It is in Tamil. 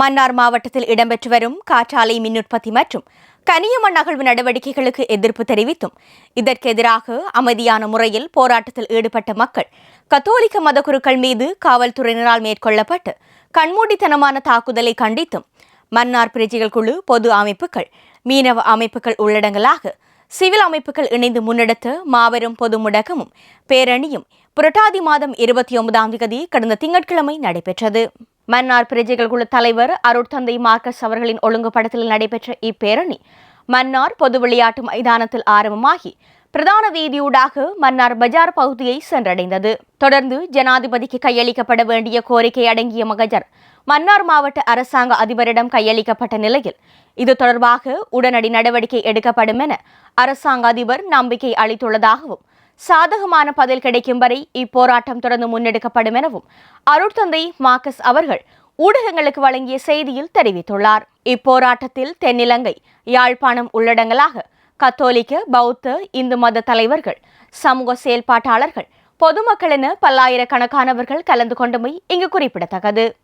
மன்னார் மாவட்டத்தில் இடம்பெற்று வரும் காற்றாலை மின்னுற்பத்தி மற்றும் கனியமண் அகழ்வு நடவடிக்கைகளுக்கு எதிர்ப்பு தெரிவித்தும். இதற்கு எதிராக அமைதியான முறையில் போராட்டத்தில் ஈடுபட்ட மக்கள் கத்தோலிக்க மதகுருக்கள் மீது காவல்துறையினரால் மேற்கொள்ளப்பட்டு கண்மூடித்தனமான தாக்குதலை கண்டித்தும் மன்னார் பிரஜைகள் குழு பொது அமைப்புகள் மீனவ அமைப்புகள் உள்ளடங்கலாக சிவில் அமைப்புகள் இணைந்து முன்னெடுத்த மாபெரும் பொது முடக்கமும் பேரணியும் புரட்டாதி மாதம் இருபத்தி ஒன்பதாம் தேதி கடந்த திங்கட்கிழமை நடைபெற்றது. மன்னார் பிரஜைகள் குழு தலைவர் அருட்தந்தை மார்க்கஸ் அவர்களின் ஒழுங்குபடத்தில் நடைபெற்ற இப்பேரணி மன்னார் பொது விளையாட்டு மைதானத்தில் ஆரம்பமாகி பிரதான வீதியூடாக மன்னார் பஜார் பகுதியை சென்றடைந்தது. தொடர்ந்து ஜனாதிபதிக்கு கையளிக்கப்பட வேண்டிய கோரிக்கை அடங்கிய மகஜர் மன்னார் மாவட்ட அரசாங்க அதிபரிடம் கையளிக்கப்பட்ட நிலையில் இது தொடர்பாக உடனடி நடவடிக்கை எடுக்கப்படும் என அரசாங்க அதிபர் நம்பிக்கை அளித்துள்ளதாகவும் சாதகமான பதில் கிடைக்கும் வரை இப்போராட்டம் தொடர்ந்து முன்னெடுக்கப்படும் எனவும் அருட்தந்தை மார்க்கஸ் அவர்கள் ஊடகங்களுக்கு வழங்கிய செய்தியில் தெரிவித்துள்ளார். இப்போராட்டத்தில் தென்னிலங்கை யாழ்ப்பாணம் உள்ளடங்கலாக கத்தோலிக்க பௌத்த இந்து மத தலைவர்கள் சமூக செயல்பாட்டாளர்கள் பொதுமக்கள் என பல்லாயிரக்கணக்கானவர்கள் கலந்து கொண்டமை இங்கு குறிப்பிடத்தக்கது.